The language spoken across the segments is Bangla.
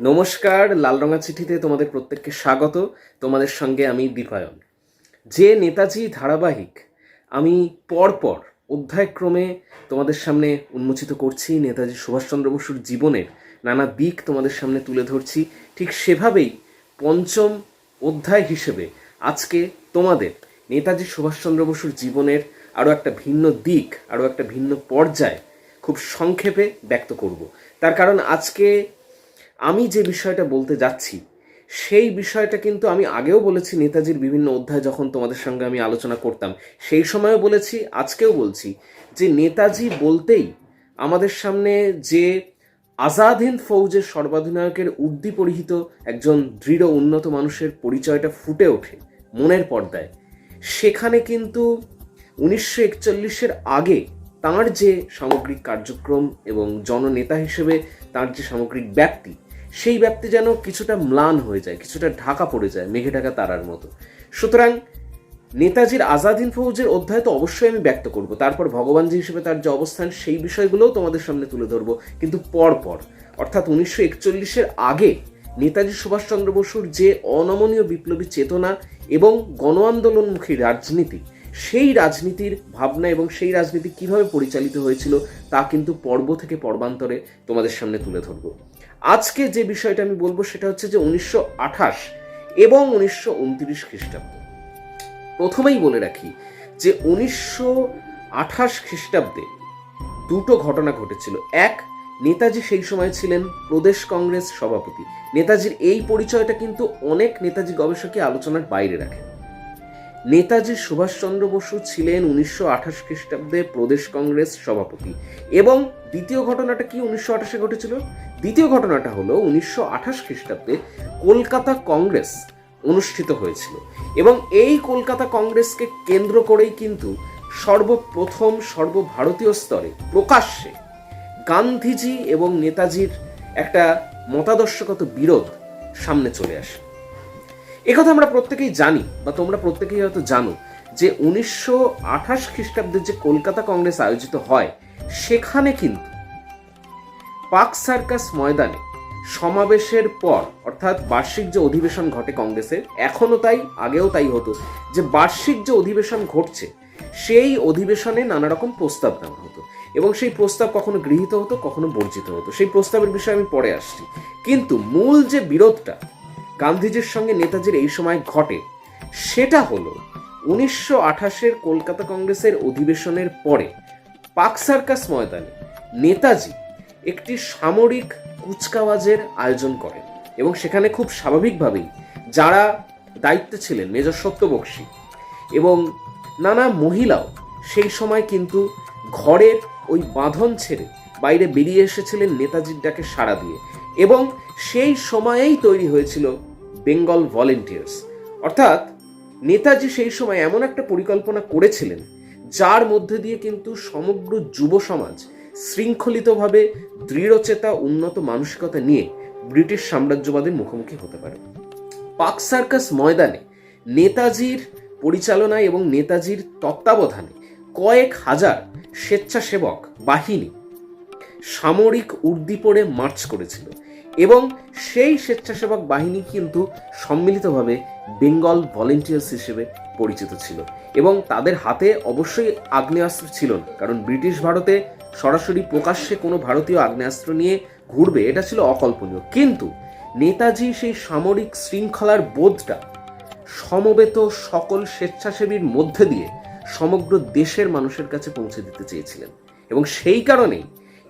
নমস্কার লালরঙা চিঠিতে তোমাদের প্রত্যেককে স্বাগত। তোমাদের সঙ্গে আমি দীপায়ন। যে নেতাজি ধারাবাহিক, আমি পরপর অধ্যায়ক্রমে তোমাদের সামনে উন্মোচিত করছি নেতাজি সুভাষচন্দ্র বসুর জীবনের নানা দিক তোমাদের সামনে তুলে ধরছি। ঠিক সেভাবেই পঞ্চম অধ্যায় হিসেবে আজকে তোমাদের নেতাজি সুভাষচন্দ্র বসুর জীবনের আরও একটা ভিন্ন দিক, আরও একটা ভিন্ন পর্যায় খুব সংক্ষেপে ব্যক্ত করব। তার কারণ আজকে আমি যে বিষয়টা বলতে যাচ্ছি, সেই বিষয়টা কিন্তু আমি আগেও বলেছি নেতাজির বিভিন্ন অধ্যায় যখন তোমাদের সঙ্গে আমি আলোচনা করতাম। সেই সময়ও বলেছি, আজকেও বলছি যে নেতাজি বলতেই আমাদের সামনে যে আজাদ হিন্দ ফৌজের সর্বাধিনায়কের উর্দি পরিহিত একজন দৃঢ় উন্নত মানুষের পরিচয়টা ফুটে ওঠে মনের পর্দায়। সেখানে কিন্তু উনিশশো একচল্লিশের আগে তাঁর যে সামগ্রিক কার্যক্রম এবং জননেতা হিসেবে তার যে সামগ্রিক ব্যাপ্তি সেই ব্যাপ্তি যেন কিছুটা ম্লান হয়ে যায়, কিছুটা ঢাকা পড়ে যায়, মেঘে ঢাকা তারার মতো। সুতরাং নেতাজির আজাদিন ফৌজের অধ্যায় তো অবশ্যই আমি ব্যক্ত করব। তারপর ভগবানজি হিসেবে তার যে অবস্থান, সেই বিষয়গুলোও তোমাদের সামনে তুলে ধরবো। কিন্তু পর পর অর্থাৎ উনিশশো একচল্লিশের আগে নেতাজি সুভাষচন্দ্র বসুর যে অনমনীয় বিপ্লবী চেতনা এবং গণ আন্দোলনমুখী রাজনীতি, সেই রাজনীতির ভাবনা এবং সেই রাজনীতি কীভাবে পরিচালিত হয়েছিল তা কিন্তু পর্ব থেকে পর্বান্তরে তোমাদের সামনে তুলে ধরব। আজকে যে বিষয়টা আমি বলব সেটা হচ্ছে যে উনিশশো আঠাশ এবং উনিশশো উনত্রিশ খ্রিস্টাব্দ। প্রথমেই বলে রাখি যে উনিশশো আঠাশ খ্রিস্টাব্দে দুটো ঘটনা ঘটেছিল। এক, নেতাজি সেই সময় ছিলেন প্রদেশ কংগ্রেস সভাপতি। নেতাজির এই পরিচয়টা কিন্তু অনেক নেতাজি গবেষকই আলোচনার বাইরে রাখেন। নেতাজি সুভাষচন্দ্র বসু ছিলেন উনিশশো আঠাশ খ্রিস্টাব্দে প্রদেশ কংগ্রেস সভাপতি। এবং দ্বিতীয় ঘটনাটা কি উনিশশো আঠাশে ঘটেছিল? দ্বিতীয় ঘটনাটা হলো উনিশশো আঠাশ খ্রিস্টাব্দে কলকাতা কংগ্রেস অনুষ্ঠিত হয়েছিল। এবং এই কলকাতা কংগ্রেসকে কেন্দ্র করেই কিন্তু সর্বপ্রথম সর্বভারতীয় স্তরে প্রকাশ্যে গান্ধীজি এবং নেতাজির একটা মতাদর্শগত বিরোধ সামনে চলে আসে। একথা আমরা প্রত্যেকেই জানি, বা তোমরা প্রত্যেকেই হয়তো জানো, যে উনিশশো আঠাশ খ্রিস্টাব্দে যে কলকাতা কংগ্রেস আয়োজিত হয়, সেখানে কিন্তু পাক সার্কাস ময়দানে সমাবেশের পর, অর্থাৎ বার্ষিক যে অধিবেশন ঘটে কংগ্রেসের, এখনও তাই, আগেও তাই হতো, যে বার্ষিক যে অধিবেশন ঘটছে, সেই অধিবেশনে নানা রকম প্রস্তাব নেওয়া হতো। এবং সেই প্রস্তাব কখনো গৃহীত হতো, কখনো বর্জিত হতো। সেই প্রস্তাবের বিষয়ে আমি পরে আসছি। কিন্তু মূল যে বিরোধটা গান্ধীজির সঙ্গে নেতাজির এই সময় ঘটে। সেটা হলো উনিশশো আঠাশের কলকাতা কংগ্রেসের অধিবেশনের পরে পাক সার্কাস ময়দানে নেতাজি একটি সামরিক কুচকাওয়াজের আয়োজন করেন এবং সেখানে খুব স্বাভাবিকভাবেই যারা দায়িত্বে ছিলেন, মেজর সত্যবক্সী এবং নানা মহিলাও সেই সময় কিন্তু ঘরের ওই বাঁধন ছেড়ে বাইরে বেরিয়ে এসেছিলেন নেতাজির ডাকে সাড়া দিয়ে এবং সেই সময়েই তৈরি হয়েছিল বেঙ্গল ভলেন্টিয়ার্স। অর্থাৎ নেতাজি সেই সময় এমন একটা পরিকল্পনা করেছিলেন, যার মধ্যে দিয়ে কিন্তু সমগ্র যুব সমাজ শৃঙ্খলিতভাবে দৃঢ়চেতা উন্নত মানসিকতা নিয়ে ব্রিটিশ সাম্রাজ্যবাদের মুখোমুখি হতে পারে। পাক সার্কাস ময়দানে নেতাজির পরিচালনায় এবং নেতাজির তত্ত্বাবধানে কয়েক হাজার স্বেচ্ছাসেবক বাহিনী সামরিক উর্দি পরে মার্চ করেছিল। এবং সেই স্বেচ্ছাসেবক বাহিনী কিন্তু সম্মিলিতভাবে বেঙ্গল ভলেন্টিয়ার্স হিসেবে পরিচিত ছিল। এবং তাদের হাতে অবশ্যই আগ্নেয়াস্ত্র ছিল না কারণ ব্রিটিশ ভারতে সরাসরি প্রকাশ্যে কোনো ভারতীয় আগ্নেয়াস্ত্র নিয়ে ঘুরবে, এটা ছিল অকল্পনীয়। কিন্তু নেতাজি সেই সামরিক শৃঙ্খলার বোধটা সমবেত সকল স্বেচ্ছাসেবীর মধ্যে দিয়ে সমগ্র দেশের মানুষের কাছে পৌঁছে দিতে চেয়েছিলেন। এবং সেই কারণেই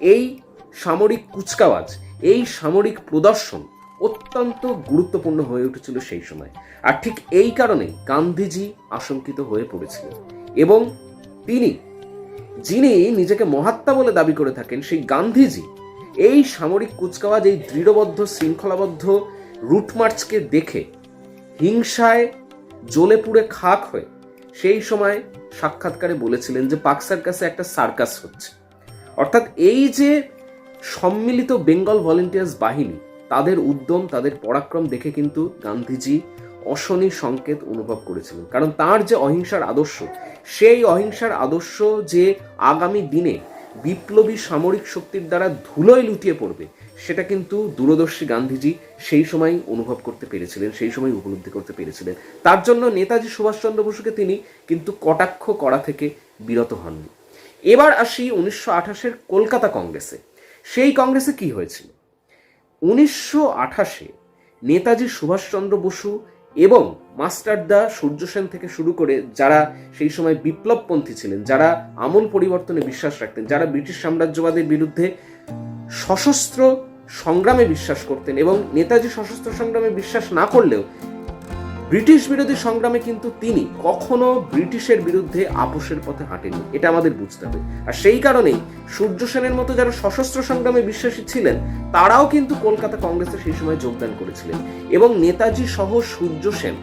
এই সামরিক কুচকাওয়াজ এই সামরিক প্রদর্শন অত্যন্ত গুরুত্বপূর্ণ হয়ে উঠেছিল সেই সময়। আর ঠিক এই কারণে গান্ধীজি আশঙ্কিত হয়ে পড়েছিলেন। এবং তিনি, যিনি নিজেকে মহাত্মা বলে দাবি করে থাকেন, সেই গান্ধীজি এই সামরিক কুচকাওয়াজ, এই দৃঢ়বদ্ধ, শৃঙ্খলাবদ্ধ রুটমার্চকে দেখে হিংসায় জ্বলে পুড়ে খাক হয়ে সেই সময় সাক্ষাৎকারে বলেছিলেন যে পাক সার্কাসে একটা সার্কাস হচ্ছে। অর্থাৎ এই যে সম্মিলিত বেঙ্গল ভলেন্টিয়ার্স বাহিনী, তাদের উদ্যম, তাদের পরাক্রম দেখে কিন্তু গান্ধীজি অশনি সংকেত অনুভব করেছিলেন। কারণ তার যে অহিংসার আদর্শ, সেই অহিংসার আদর্শ যে আগামী দিনে বিপ্লবী সামরিক শক্তির দ্বারা ধুলোয় লুটিয়ে পড়বে, সেটা কিন্তু দূরদর্শী গান্ধীজি সেই সময় অনুভব করতে পেরেছিলেন, সেই সময় উপলব্ধি করতে পেরেছিলেন। তার জন্য নেতাজি সুভাষচন্দ্র বসুকে তিনি কিন্তু কটাক্ষ করা থেকে বিরত হননি। এবার আসি উনিশশো আঠাশের কলকাতা কংগ্রেসে। সেই কংগ্রেসে কি হয়েছিল? উনিশশো আঠাশে নেতাজি সুভাষচন্দ্র বসু এবং মাস্টারদা সূর্য সেন থেকে শুরু করে যারা সেই সময় বিপ্লবপন্থী ছিলেন, যারা আমূল পরিবর্তনে বিশ্বাস রাখতেন, যারা ব্রিটিশ সাম্রাজ্যবাদের বিরুদ্ধে সশস্ত্র সংগ্রামে বিশ্বাস করতেন এবং নেতাজি সশস্ত্র সংগ্রামে বিশ্বাস না করলেও ব্রিটিশ বিরোধী সংগ্রামে কিন্তু তিনি কখনো ব্রিটিশের বিরুদ্ধে আপোষের পথে হাঁটেনি এটা আমাদের বুঝতে হবে। আর সেই কারণেই সূর্য সেনের মতো যারা সশস্ত্র সংগ্রামে বিশ্বাসী ছিলেন, তারাও কিন্তু কলকাতা কংগ্রেসে সেই সময় যোগদান করেছিলেন। এবং নেতাজি সহ সূর্য সেন,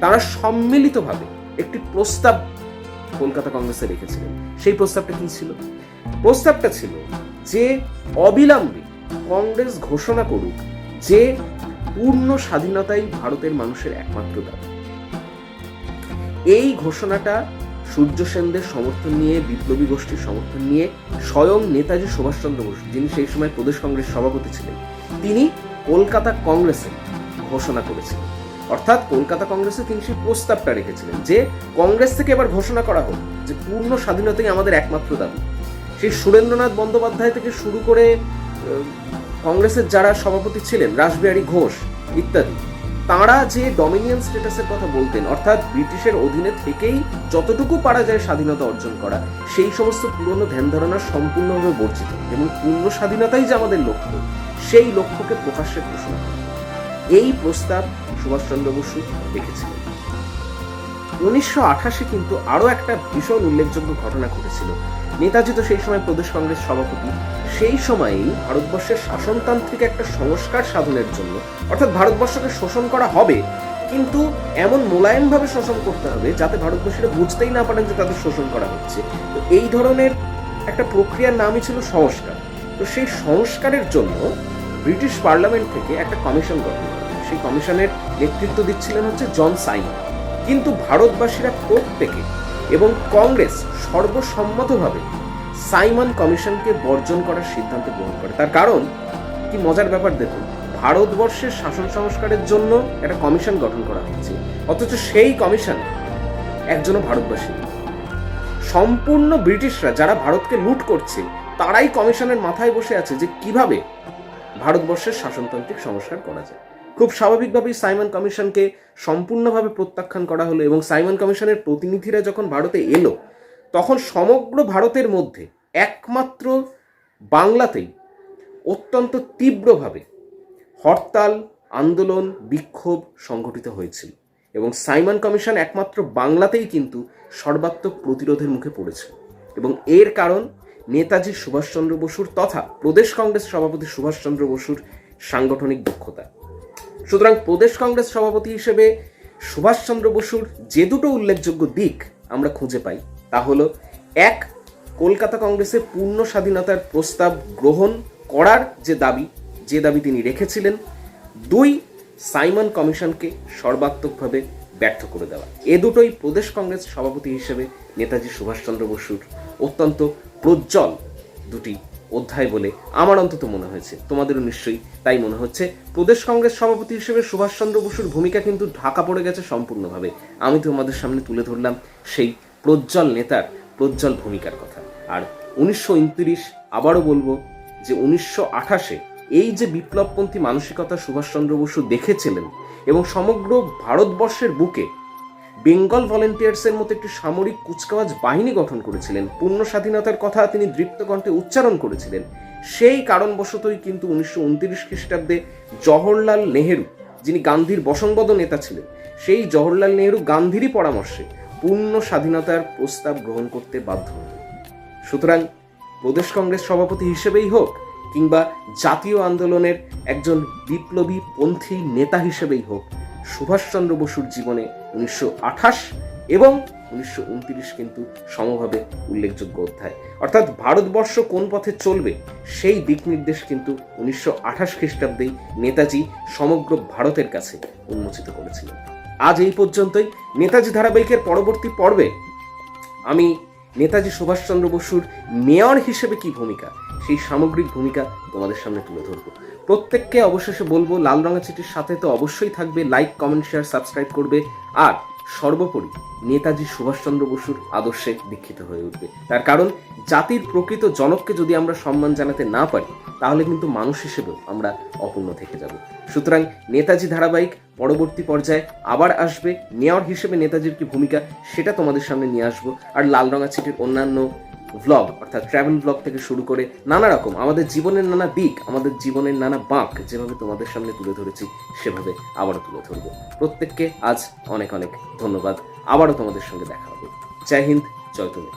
তারা সম্মিলিতভাবে একটি প্রস্তাব কলকাতা কংগ্রেসে রেখেছিলেন। সেই প্রস্তাবটা কি ছিল? প্রস্তাবটা ছিল যে, অবিলম্বে কংগ্রেস ঘোষণা করুক যে পূর্ণ স্বাধীনতাই ভারতের মানুষের একমাত্র দাবি। এই ঘোষণাটা সূর্য সেনদের সমর্থন নিয়ে, বিপ্লবী গোষ্ঠীর সমর্থন নিয়ে স্বয়ং নেতাজি সুভাষচন্দ্র বসু, যিনি সেই সময় প্রদেশ কংগ্রেস সভাপতি ছিলেন, তিনি কলকাতা কংগ্রেসে ঘোষণা করেছিলেন অর্থাৎ কলকাতা কংগ্রেসে তিনি সেই প্রস্তাবটা রেখেছিলেন যে, কংগ্রেস থেকে এবার ঘোষণা করা হোক যে পূর্ণ স্বাধীনতাই আমাদের একমাত্র দাবি। সেই সুরেন্দ্রনাথ বন্দ্যোপাধ্যায় থেকে শুরু করে কংগ্রেসের যারা সভাপতি ছিলেন, রাসবিহারী ঘোষ ইত্যাদি, তাঁরা যে ডমিনিয়ন স্ট্যাটাসের কথা বলতেন, অর্থাৎ ব্রিটিশের অধীনে থেকেই যতটুকু পারা যায় স্বাধীনতা অর্জন করা, সেই সমস্ত পুরনো ধ্যান ধারণা সম্পূর্ণভাবে বর্জিত এবং পূর্ণ স্বাধীনতাই যে আমাদের লক্ষ্য, সেই লক্ষ্যকে প্রকাশ্যে ঘোষণা করা। এই প্রস্তাব সুভাষচন্দ্র বসু রেখেছিলেন উনিশশো আঠাশে কিন্তু আরও একটা ভীষণ উল্লেখযোগ্য ঘটনা ঘটেছিল। নেতাজি তো সেই সময় প্রদেশ কংগ্রেস সভাপতি। সেই সময়েই ভারতবর্ষের শাসনতান্ত্রিক একটা সংস্কার সাধনের জন্য, অর্থাৎ ভারতবর্ষকে শোষণ করা হবে, কিন্তু এমন মোলায়েমভাবে শোষণ করতে হবে যাতে ভারতবর্ষীরা বুঝতেই না পারেন যে তাদের শোষণ করা হচ্ছে। তো এই ধরনের একটা প্রক্রিয়ার নামই ছিল সংস্কার। তো সেই সংস্কারের জন্য ব্রিটিশ পার্লামেন্ট থেকে একটা কমিশন গঠন করা সেই কমিশনের নেতৃত্ব দিচ্ছিলেন হচ্ছে জন সাইমন। কিন্তু ভারতবাসীরা প্রত্যেকে এবং কংগ্রেস সর্বসম্মতভাবে সাইমন কমিশনকে বর্জন করার সিদ্ধান্ত গ্রহণ করে। তার কারণ কি মজার ব্যাপার দেখুন, ভারতবর্ষের শাসন সংস্কারের জন্য একটা কমিশন গঠন করা হয়েছে। অথচ সেই কমিশন একজনও ভারতবাসী সম্পূর্ণ ব্রিটিশরা যারা ভারতকে লুট করছে, তারাই কমিশনের মাথায় বসে আছে যে কীভাবে ভারতবর্ষের শাসনতান্ত্রিক সংস্কার করা যায়। খুব স্বাভাবিকভাবেই সাইমন কমিশনকে সম্পূর্ণভাবে প্রত্যাখ্যান করা হলো এবং সাইমন কমিশনের প্রতিনিধিরা যখন ভারতে এলো, তখন সমগ্র ভারতের মধ্যে একমাত্র বাংলাতেই অত্যন্ত তীব্রভাবে হরতাল, আন্দোলন, বিক্ষোভ সংঘটিত হয়েছিল এবং সাইমন কমিশন একমাত্র বাংলাতেই কিন্তু সর্বাত্মক প্রতিরোধের মুখে পড়েছে এবং এর কারণ নেতাজি সুভাষচন্দ্র বসুর তথা প্রদেশ কংগ্রেস সভাপতি সুভাষচন্দ্র বসুর সাংগঠনিক দক্ষতা। সুতরাং প্রদেশ কংগ্রেস সভাপতি হিসেবে সুভাষচন্দ্র বসুর যে দুটো উল্লেখযোগ্য দিক আমরা খুঁজে পাই, তা হলো, এক, কলকাতা কংগ্রেসে পূর্ণ স্বাধীনতার প্রস্তাব গ্রহণ করার যে দাবি যে দাবি তিনি রেখেছিলেন, দুই, সাইমন কমিশনকে সর্বাত্মকভাবে ব্যর্থ করে দেওয়া। এ দুটোই প্রদেশ কংগ্রেস সভাপতি হিসেবে নেতাজি সুভাষচন্দ্র বসুর অত্যন্ত প্রজ্জ্বল দুটি অধ্যায় বলে আমার অন্তত মনে হয়েছে। তোমাদেরও নিশ্চয়ই তাই মনে হচ্ছে। প্রদেশ কংগ্রেস সভাপতি হিসেবে সুভাষচন্দ্র বসুর ভূমিকা কিন্তু ঢাকা পড়ে গেছে সম্পূর্ণভাবে। আমি তোমাদের সামনে তুলে ধরলাম সেই প্রজ্জ্বল নেতার প্রজ্জ্বল ভূমিকার কথা। আর উনিশশো উনত্রিশ আবারও বলব যে উনিশশো আঠাশে এই যে বিপ্লবপন্থী মানসিকতা সুভাষচন্দ্র বসু দেখেছিলেন এবং সমগ্র ভারতবর্ষের বুকে বেঙ্গল ভলেন্টিয়ার্সের মতো একটি সামরিক কুচকাওয়াজ বাহিনী গঠন করেছিলেন। পূর্ণ স্বাধীনতার কথা তিনি দৃপ্ত কণ্ঠে উচ্চারণ করেছিলেন। সেই কারণবশতই কিন্তু উনিশশো উনত্রিশ খ্রিস্টাব্দে জওহরলাল নেহেরু, যিনি গান্ধীর বসংবদ নেতা ছিলেন, সেই জওহরলাল নেহেরু গান্ধীরই পরামর্শে পূর্ণ স্বাধীনতার প্রস্তাব গ্রহণ করতে বাধ্য হন সুতরাং প্রদেশ কংগ্রেস সভাপতি হিসেবেই হোক কিংবা জাতীয় আন্দোলনের একজন বিপ্লবী পন্থী নেতা হিসেবেই হোক, সুভাষচন্দ্র বসুর জীবনে উনিশশো আঠাশ এবং উনিশশো উনত্রিশ কিন্তু সমভাবে উল্লেখযোগ্য অধ্যায়। অর্থাৎ ভারতবর্ষ কোন পথে চলবে, সেই দিক নির্দেশ কিন্তু উনিশশো আঠাশ খ্রিস্টাব্দেই নেতাজি সমগ্র ভারতের কাছে উন্মোচিত করেছিলেন। আজ এই পর্যন্তই। নেতাজি ধারাবাহিকের পরবর্তী পর্বে আমি নেতাজি সুভাষচন্দ্র বসুর মেয়র হিসেবে কি ভূমিকা, সেই সামগ্রিক ভূমিকা তোমাদের সামনে তুলে ধরবো। প্রত্যেককে অবশেষে বলব লাল রঙা চিঠির সাথে তো অবশ্যই থাকবে। লাইক কমেন্ট শেয়ার সাবস্ক্রাইব করবে। আর সর্বোপরি নেতাজি সুভাষচন্দ্র বসুর আদর্শে দীক্ষিত হয়ে উঠবে। তার কারণ, জাতির প্রকৃত জনককে যদি আমরা সম্মান জানাতে না পারি, তাহলে কিন্তু মানুষ হিসেবেও আমরা অপূর্ণ থেকে যাব। সুতরাং নেতাজি ধারাবাহিক পরবর্তী পর্যায়ে আবার আসবে। নেওয়ার হিসেবে নেতাজির কি ভূমিকা, সেটা তোমাদের সামনে নিয়ে আসব। আর লাল রঙা চিঠির অন্যান্য ভ্লগ অর্থাৎ ট্রাভেল ভ্লগ থেকে শুরু করে নানা রকম, আমাদের জীবনের নানা দিক, আমাদের জীবনের নানা বাঁক যেভাবে তোমাদের সামনে তুলে ধরেছি, সেভাবে আবারও তুলে ধরবো। প্রত্যেককে আজ অনেক অনেক ধন্যবাদ, আবারও তোমাদের সঙ্গে দেখা হবে। জয় হিন্দ, জয় তুমি